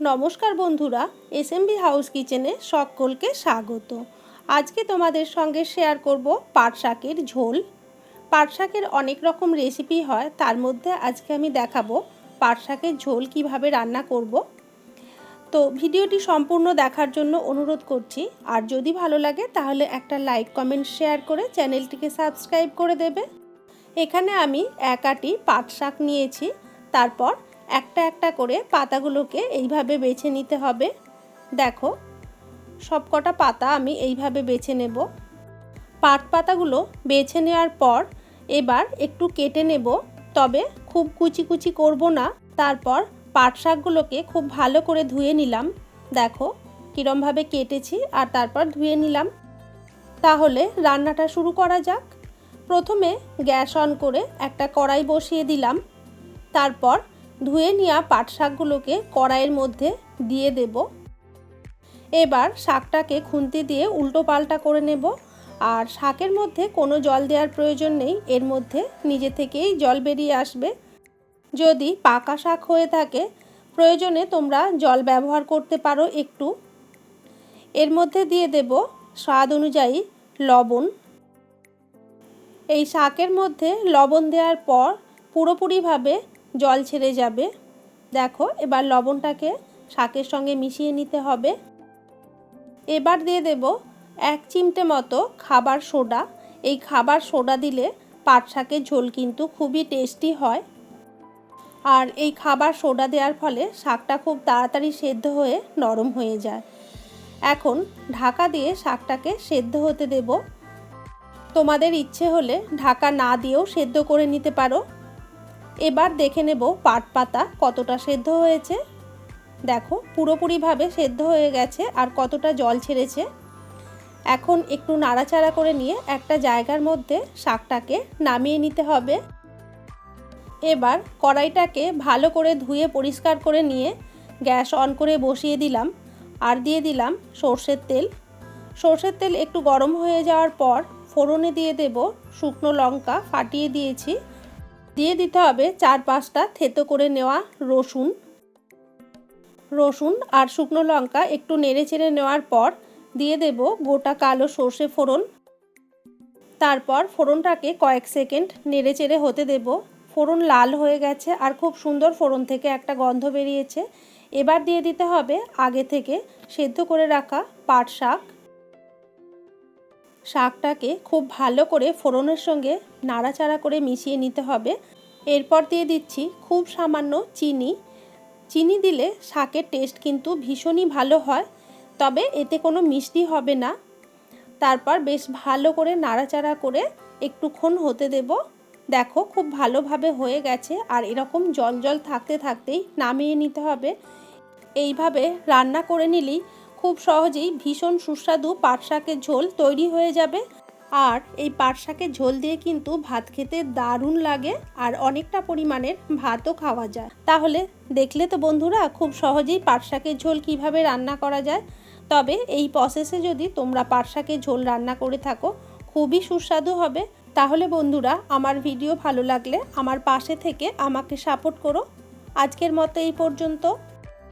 নমস্কার বন্ধুরা, SMB house কিচেনে সকলকে স্বাগত। আজকে তোমাদের সঙ্গে শেয়ার করব পাট শাকের ঝোল। পাট শাকের অনেক রকম রেসিপি হয়, তার মধ্যে আজকে আমি দেখাবো পাট শাকের ঝোল কীভাবে রান্না করব। তো ভিডিওটি সম্পূর্ণ দেখার জন্য অনুরোধ করছি, আর যদি ভালো লাগে তাহলে একটা লাইক কমেন্ট শেয়ার করে চ্যানেলটিকে সাবস্ক্রাইব করে দেবে। এখানে আমি এক আটি পাট শাক নিয়েছি, তারপর একটা একটা করে পাতাগুলোকে এইভাবে বেছে নিতে হবে। দেখো, সবকটা পাতা আমি এইভাবে বেছে নেব। পাট পাতাগুলো বেছে নেওয়ার পর এবার একটু কেটে নেব, তবে খুব কুচি কুচি করব না। তারপর পাট শাকগুলোকে খুব ভালো করে ধুয়ে নিলাম। দেখো, কীরমভাবে কেটেছি আর তারপর ধুয়ে নিলাম। তাহলে রান্নাটা শুরু করা যাক। প্রথমে গ্যাস অন করে একটা কড়াই বসিয়ে দিলাম। তারপর ধুয়ে নেওয়া পাট শাকগুলোকে কড়াইয়ের মধ্যে দিয়ে দেব। এবার শাকটাকে খুন্তি দিয়ে উল্টো পাল্টা করে নেব। আর শাকের মধ্যে কোনো জল দেওয়ার প্রয়োজন নেই, এর মধ্যে নিজে থেকেই জল বেরিয়ে আসবে। যদি পাকা শাক হয়ে থাকে, প্রয়োজনে তোমরা জল ব্যবহার করতে পারো একটু। এর মধ্যে দিয়ে দেব স্বাদ অনুযায়ী লবণ। এই শাকের মধ্যে লবণ দেওয়ার পর পুরোপুরিভাবে জল ছেড়ে যাবে। দেখো, এবার লবণটাকে শাকের সঙ্গে মিশিয়ে নিতে হবে। এবার দিয়ে দেব এক চিমটে মতো খাবার সোডা। এই খাবার সোডা দিলে পাট শাকের ঝোল কিন্তু খুবই টেস্টি হয়। আর এই খাবার সোডা দেওয়ার ফলে শাকটা খুব তাড়াতাড়ি সেদ্ধ হয়ে নরম হয়ে যায়। এখন ঢাকা দিয়ে শাকটাকে সেদ্ধ হতে দেব। তোমাদের ইচ্ছে হলে ঢাকা না দিয়েও সেদ্ধ করে নিতে পারো। এবার দেখে নেব পাট পাতা কতটা সেদ্ধ হয়েছে। দেখো, পুরোপুরিভাবে সেদ্ধ হয়ে গেছে আর কতটা জল ছেড়েছে। এখন একটু নাড়াচাড়া করে নিয়ে একটা জায়গার মধ্যে শাকটাকে নামিয়ে নিতে হবে। এবার কড়াইটাকে ভালো করে ধুয়ে পরিষ্কার করে নিয়ে গ্যাস অন করে বসিয়ে দিলাম। আর দিয়ে দিলাম সর্ষের তেল। সর্ষের তেল একটু গরম হয়ে যাওয়ার পর ফোড়নে দিয়ে দেব শুকনো লঙ্কা, ফাটিয়ে দিয়েছি। দিয়ে দিতে হবে চার পাঁচটা থেতো করে নেওয়া রসুন। রসুন আর শুকনো লঙ্কা একটু নেড়ে চেড়ে নেওয়ার পর দিয়ে দেব গোটা কালো সর্ষে ফোড়ন। তারপর ফোড়নটাকে কয়েক সেকেন্ড নেড়ে চেড়ে হতে দেব। ফোড়ন লাল হয়ে গেছে আর খুব সুন্দর ফোড়ন থেকে একটা গন্ধ বেরিয়েছে। এবার দিয়ে দিতে হবে আগে থেকে সেদ্ধ করে রাখা পাট শাক। শাকটাকে খুব ভালো করে ফোড়নের সঙ্গে নাড়াচাড়া করে মিশিয়ে নিতে হবে। এরপর দিয়ে দিচ্ছি খুব সামান্য চিনি। চিনি দিলে শাকের টেস্ট কিন্তু ভীষণই ভালো হয়, তবে এতে কোনো মিষ্টি হবে না। তারপর বেশ ভালো করে নাড়াচাড়া করে একটুক্ষণ হতে দেব। দেখো খুব ভালোভাবে হয়ে গেছে, আর এরকম জল জল থাকতে থাকতেই নামিয়ে নিতে হবে। এইভাবে রান্না করে নিলেই খুব সহজেই ভীষণ সুস্বাদু পাট শাকের ঝোল তৈরি হয়ে যাবে। আর এই পাট শাকের ঝোল দিয়ে কিন্তু ভাত খেতে দারুণ লাগে আর অনেকটা পরিমাণের ভাতও খাওয়া যায়। তাহলে দেখলে তো বন্ধুরা খুব সহজেই পাট শাকের ঝোল কীভাবে রান্না করা যায়। তবে এই প্রসেসে যদি তোমরা পাট শাকের ঝোল রান্না করে থাকো, খুবই সুস্বাদু হবে। তাহলে বন্ধুরা আমার ভিডিও ভালো লাগলে আমার পাশে থেকে আমাকে সাপোর্ট করো। আজকের মতো এই পর্যন্ত।